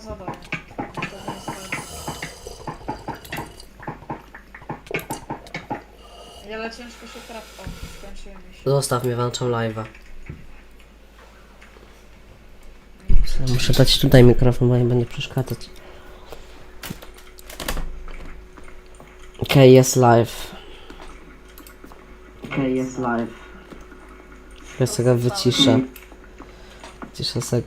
na zadanie. To. Ale ciężko się trafia. Skończyłem mi się. Zostaw mnie, włączam live'a. Muszę dać tutaj mikrofon, bo nie będzie przeszkadzać. Okej, jest live. Okej, jest live. Ja sobie go wyciszę. Ciszę sobie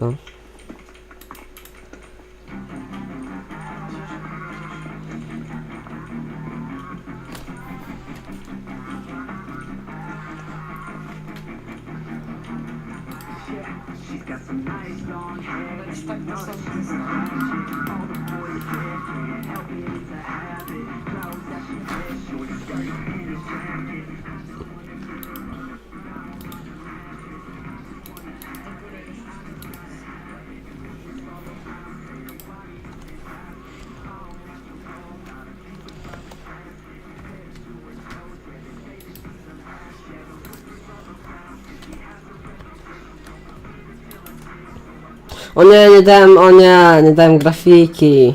O nie, nie dałem, o nie, nie dałem grafiki.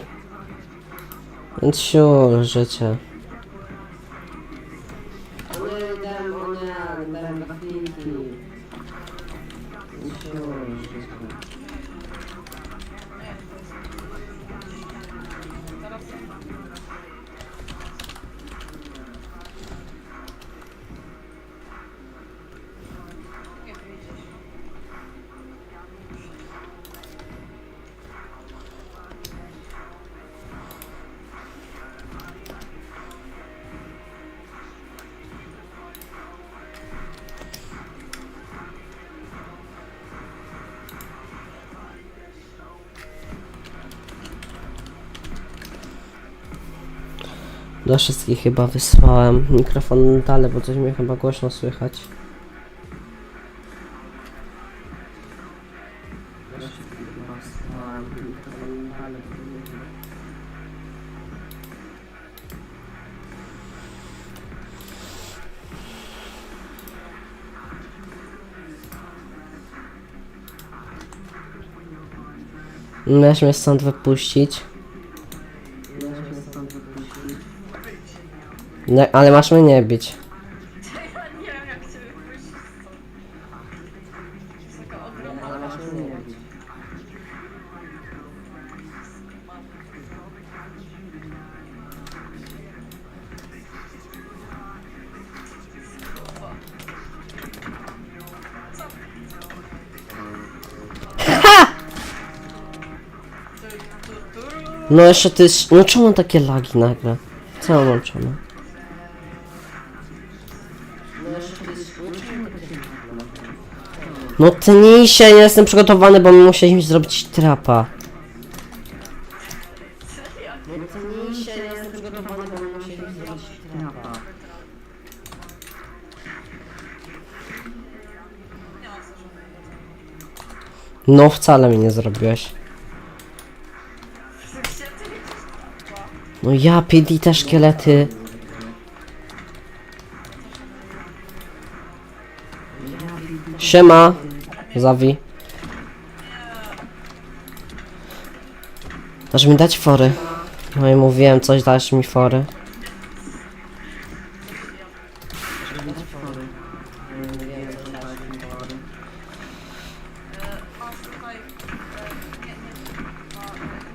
Więc siur, życie. Do wszystkich chyba wysłałem mikrofon dalej, bo coś mnie chyba głośno słychać. Możesz mnie stąd wypuścić. Nie, ale masz mnie nie bić. No jeszcze ty... No czemu takie lagi nagle? Co mam łączone? No ty nie się, nie jestem przygotowany, bo my musieliśmy zrobić trapa. Nie ma co żadnego. No wcale mi nie zrobiłeś. No ja, PD te szkielety. Siema. Zawi. Dasz mi dać fory. No i mówiłem coś, dasz mi fory.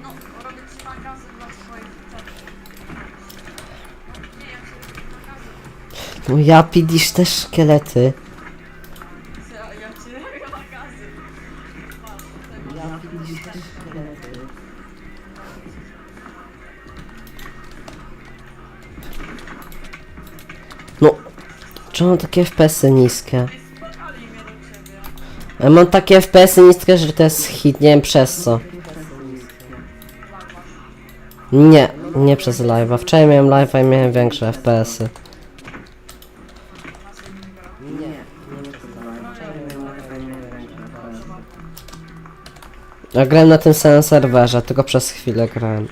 No, robię ci magazy dla Czemu takie FPS-y niskie? Ja mam takie FPS-y niskie, że to jest hit, nie wiem przez co. Nie, nie przez live'a. Wczoraj miałem live'a i miałem większe FPS-y. Ja grałem na tym samym serwerze, tylko przez chwilę grałem.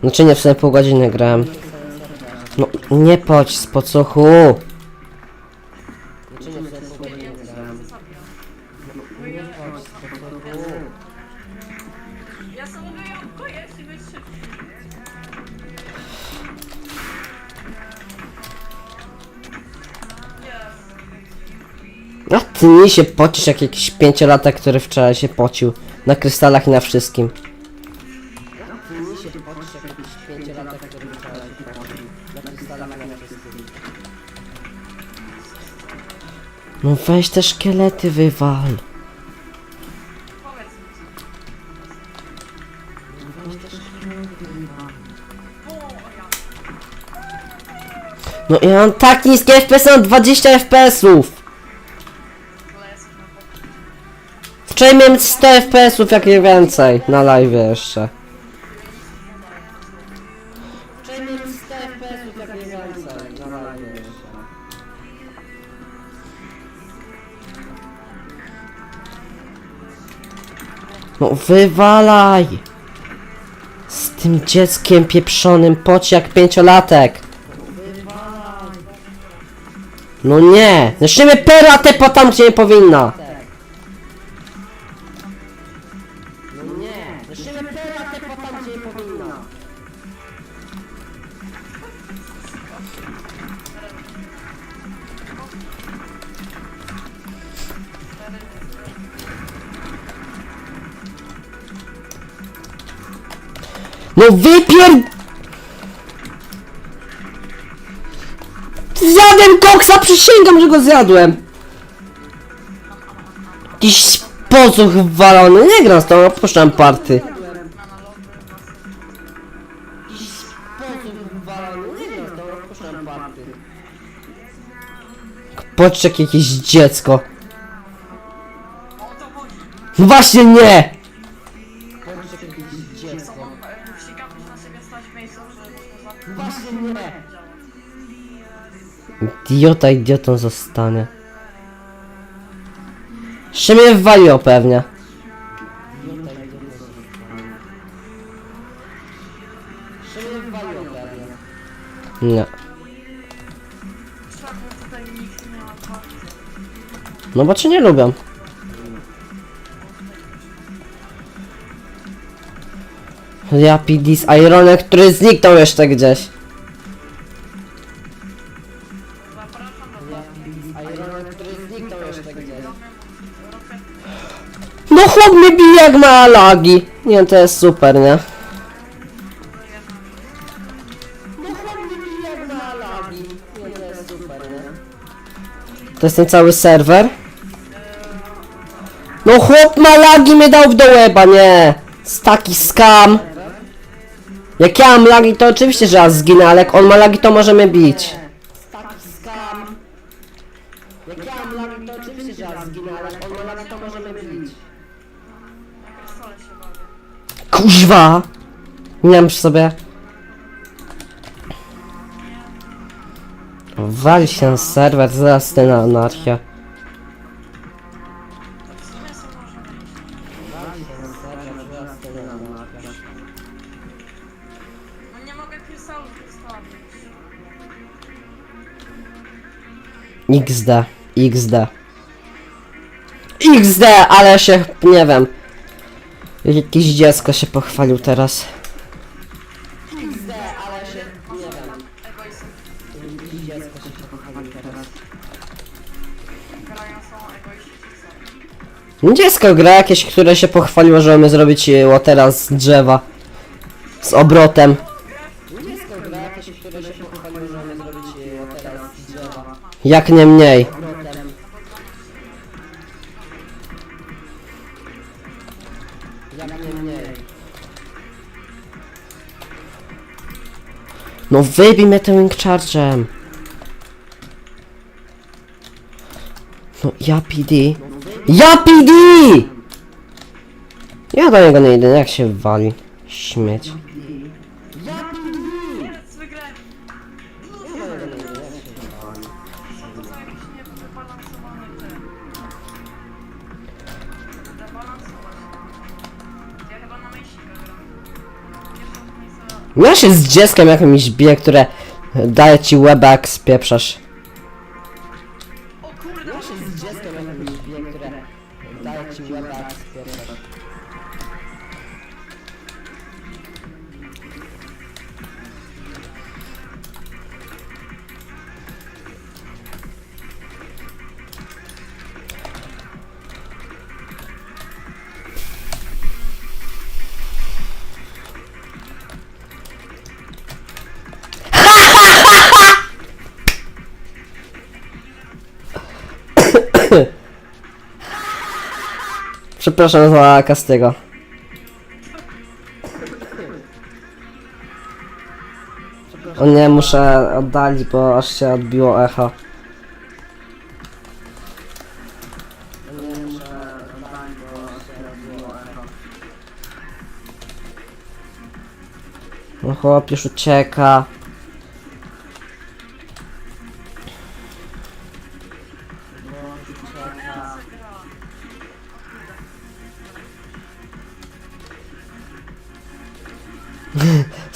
Znaczy nie, w sumie pół godziny grałem. No, nie podź z pocuchu! No ty się pocisz jak jakiś pięciolatek, który wczoraj się pocił. Na krystalach i na wszystkim. No weź te szkielety wywal. No ja mam tak niskie FPS, mam 20 FPS-ów. Wczoraj miałem 100 FPS-ów, jak nie więcej. Na live jeszcze. Wczoraj miałem 100 FPS-ów, jak nie więcej. Na live No wywalaj! Z tym dzieckiem pieprzonym, poć jak pięciolatek. No nie! Zaczniemy peratę po tam, gdzie nie powinna! No wypier... Zjadłem koksa, przysięgam, że go zjadłem! Jakiś pozuch walony, nie gram z tą, opuszczam party. Poczek jakieś dziecko. No Właśnie nie! Idiota idiotą zostanie. Jeszcze mnie wwaliło pewnie. Nie. No bo cię nie PD z Ironek, który zniknął jeszcze gdzieś. Chłop mnie bije jak ma lagi. Nie, to jest super, nie? No chłop mnie bije jak ma lagi. Nie, to jest super, nie? To jest ten cały serwer? No chłop ma lagi mnie dał w do łeba, nie! Z taki skam. Jak ja mam lagi, to oczywiście, że ja zginę, ale jak on ma lagi, to może mnie bić. Kuźwa! Nie wiem przy sobie. Wali się na serwer, zaraz ten anarchia. No nie mogę krystałów wystawić. XD, XD. XD, ale się, nie wiem. Jakieś dziecko się pochwalił teraz. Nie dziecko gra jakieś, które się pochwaliło, że mamy zrobić łotera z drzewa. Z obrotem. Dziecko gra jakieś, No wybij mnie tym wing charge'em. No ja PD. Ja PD! Ja do niego nie idę, jak się wali. Śmieć. Ja się z dzieckiem jakimś bije, które daje ci łeba z spieprzasz. Przepraszam za Kastego. O nie, muszę oddalić, bo aż się odbiło echo. No chłop ucieka.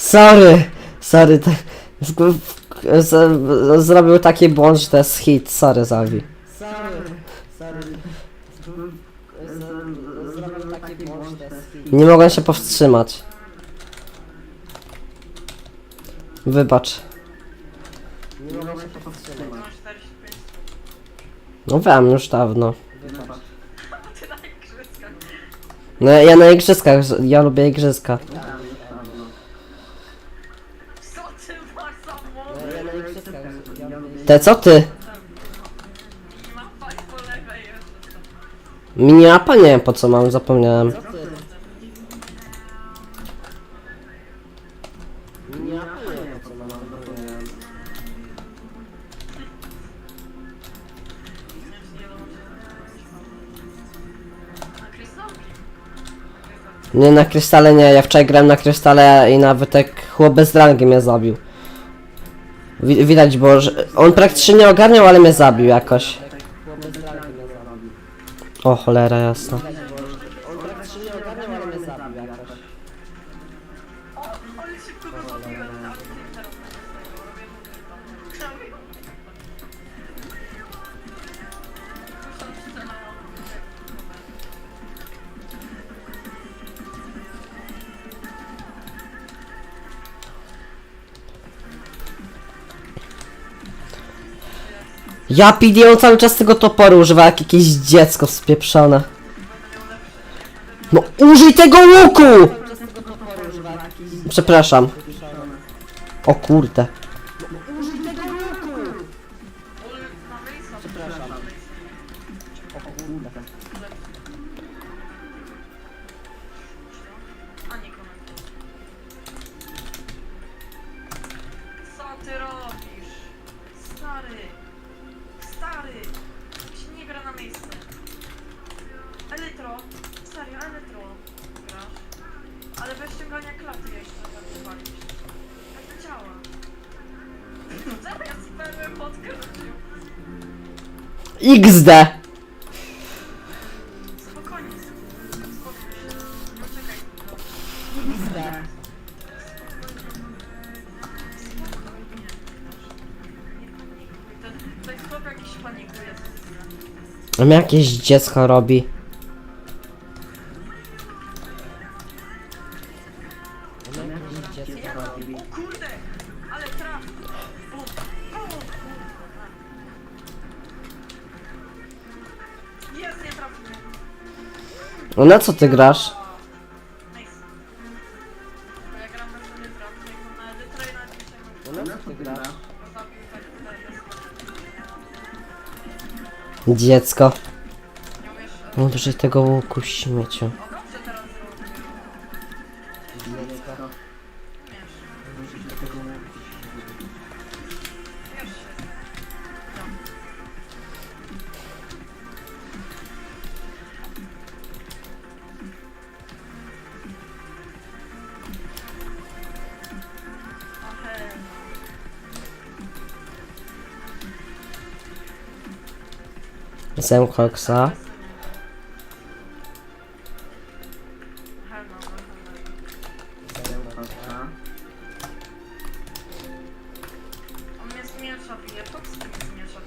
Sorry, sorry, tak, w- w- z- zrobił taki błąd, że to jest hit, sorry Zawi. Sorry, sorry. Nie mogłem się powstrzymać. Wybacz. Nie mogłem się powstrzymać. Masz 45 No wiem, już dawno. No ja na igrzyskach, ja lubię igrzyska. Co ty masz samochód? Te co ty? Miniapa nie wiem po co mam, zapomniałem. Na. Nie na krystale nie, ja wczoraj grałem na krystale i nawet jak chłop bez rangi mnie zabił. Wi- widać było, że on praktycznie nie ogarniał, ale mnie zabił jakoś. O cholera jasna. Ja PD on cały czas tego toporu używa jak jakieś dziecko spieprzone. No użyj tego łuku! Przepraszam. O kurde. XD. Spokojnie. Nie uciekaj. Spokojnie. Ten, ten chłop jakiś panikuje. Jakieś dziecko robi. Go zabił tak tutaj. Dziecko. No tego łuku śmieciu. Mnie z miecza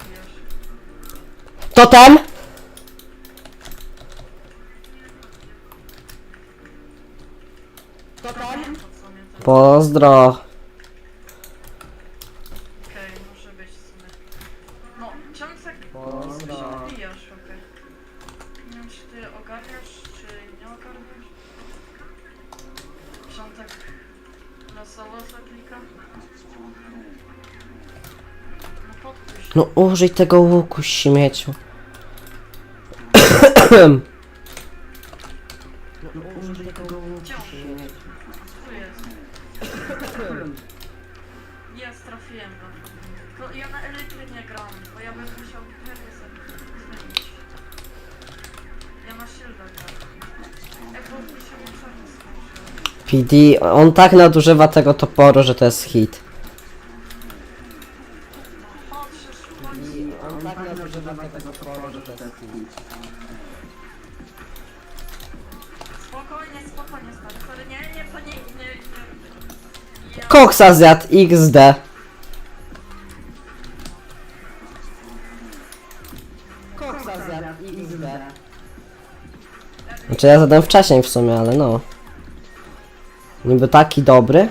bijesz? To tam? Mnie ten... Pozdro. Okej, może być w sumie. No, czemu tak Pozdro. się bijasz, okej. Nie wiem, czy ty ogarniasz, czy nie ogarniasz? Czy on tak losowo zaklika? No podpuść. No użyj tego łuku śmieciu. Gdzie on? Tu jest. Jest, trafiłem go. Tylko ja na nie gram, bo ja bym musiał pewnie sobie zmienić. Ja na gram. Jak się łączenie skończyło. PD, on tak nadużywa tego toporu, że to jest hit. Koksa zjadł XD. Koksa zjadł XD. Znaczy ja zadałem wcześniej w sumie, ale no. Niby taki dobry.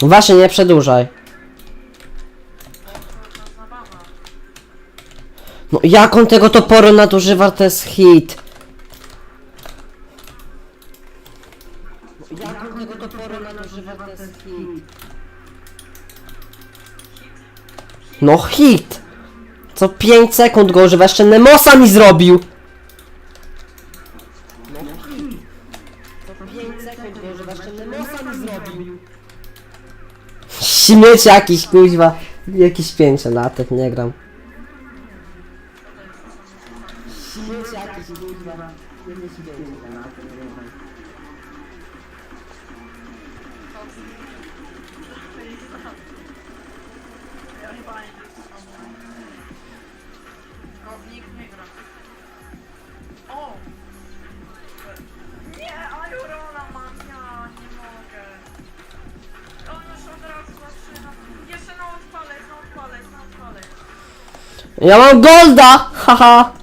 Właśnie nie przedłużaj. No jak on tego toporu nadużywa, to jest hit. On tego toporu nadużywa, to jest hit. No hit! Co 5 sekund go używa, jeszcze Nemosa mi zrobił! Jakiś, kuźwa. Jakiś pięciolatek, nie gram. Śmieć jakiś, kuźwa. Jakiś pięciolatek, nie gram. Nikt nie gra. Ja mam golda! Haha!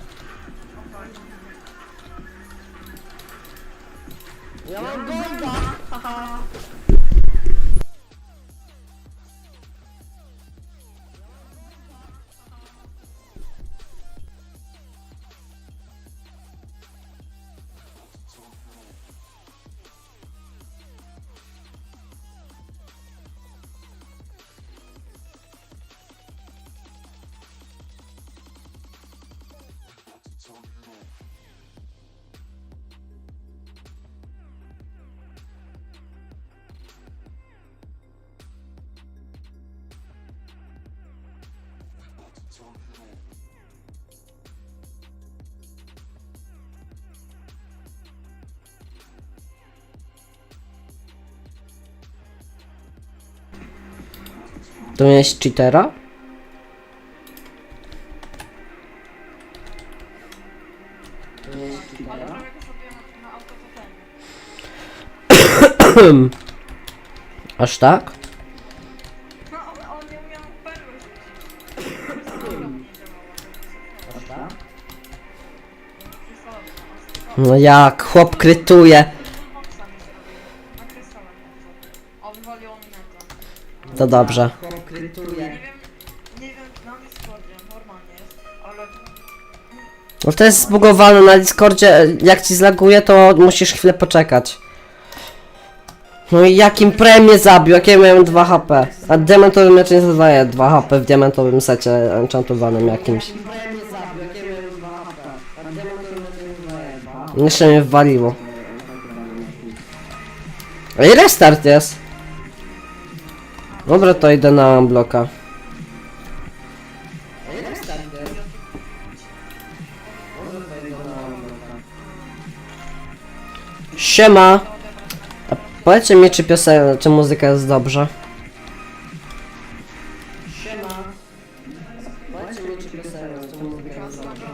To jest cheatera? Aż tak? No jak, chłop krytuje. To dobrze. Nie wiem, nie wiem, na Discordzie normalnie jest, ale... No to jest zbugowane na Discordzie, jak ci zlaguje, to musisz chwilę poczekać. No i jakim premię zabił, jakie miałem 2 HP. A diamentowy miecz nie zadaje 2 HP w diamentowym secie enchantowanym jakimś. Jeszcze mnie wwaliło. Ej, restart jest. Dobra, to idę na bloka. Siema! Powiedzcie mi, czy piosenka, czy muzyka jest dobrze? Siema! Powiedzcie mi, czy piosenka, czy muzyka jest dobrze?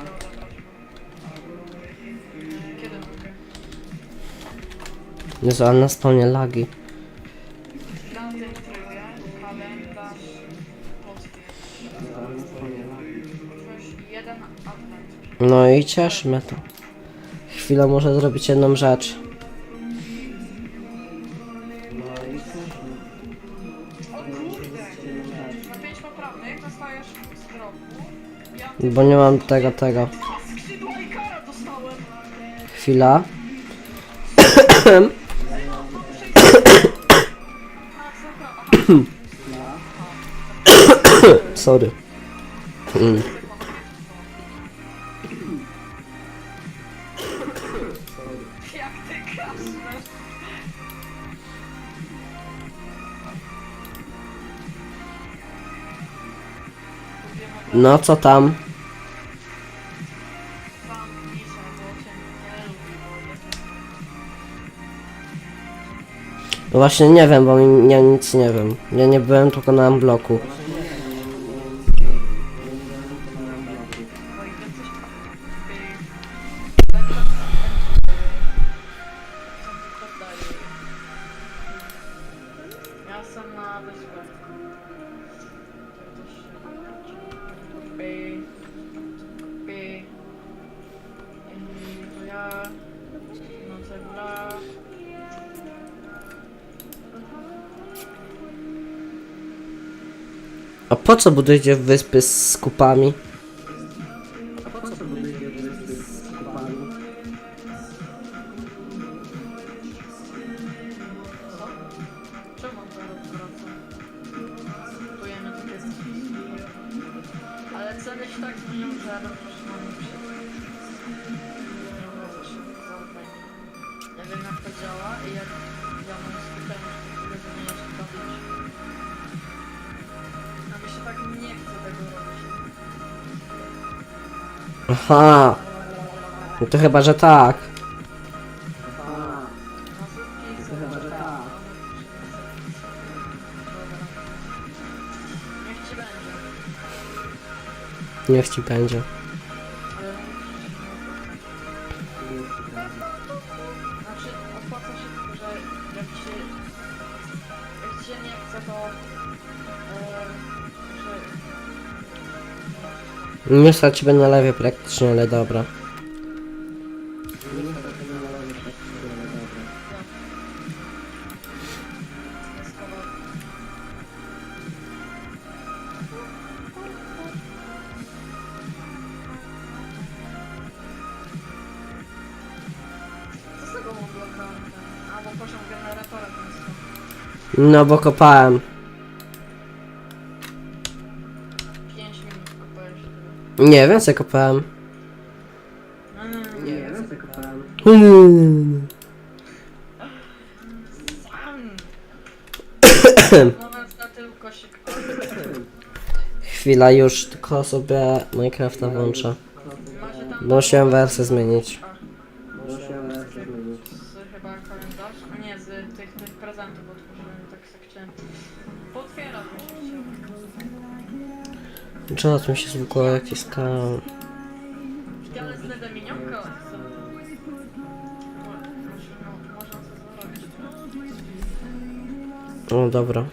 Kiedy? Jezu, ale na spawnie lagi. Dante trybuje, kalendarz, poczty. Już jeden advent. No i cieszy mnie to. Chwilę muszę zrobić jedną rzecz. Bo nie mam tego, tego. Chwila. Sorry. Mm. No co tam? Właśnie nie wiem, bo ja nic nie wiem. Ja nie byłem tylko na bloku. Po co budujecie wyspy z skupami? Aha. No to chyba, że tak. Niech ci będzie. Nie stać ciebie na lewie praktycznie, ale dobra. jest kolor. Co Nie, więcej kopałem. Nie wiem. Hmm. Moment na tył kosik. Chwila, już tylko sobie Minecrafta włączę. Tam... Bo musiałem wersję zmienić. Może- no, Można to zrobić. O, dobra.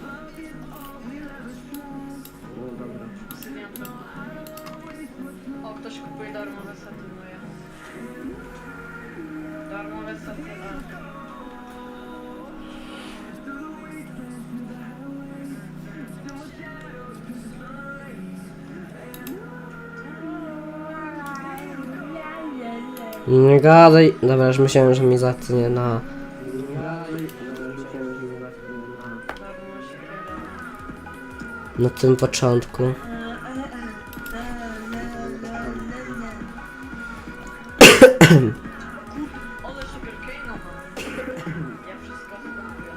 Nie gadaj. Dobra, już myślałem, że mi zatnie na... Na tym początku. Ole Sugarcane'a mam. Ja wszystko kupuję.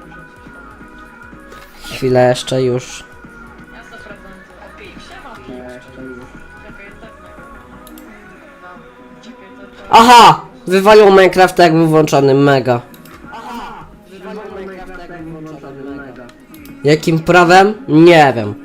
Może coś tam. Chwilę jeszcze już. Czekaj, tak Aha! Wywalił Minecraft jak był włączony, mega. Jakim prawem? Nie wiem.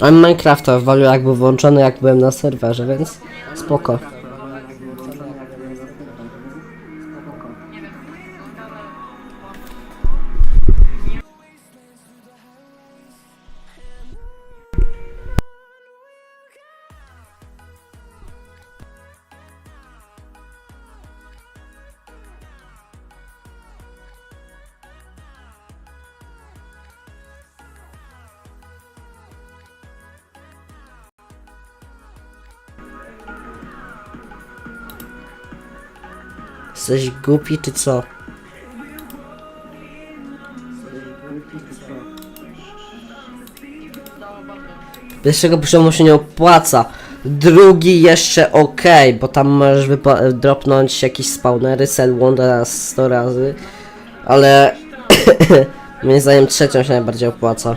A Minecrafta wywalił jak był włączony, jak byłem na serwerze, więc spoko. Jesteś głupi czy co? Pierwszego poziomu się nie opłaca. Drugi jeszcze ok, bo tam możesz dropnąć jakieś spawnery, sell one raz 100 razy. Ale moim zdaniem trzecią się najbardziej opłaca.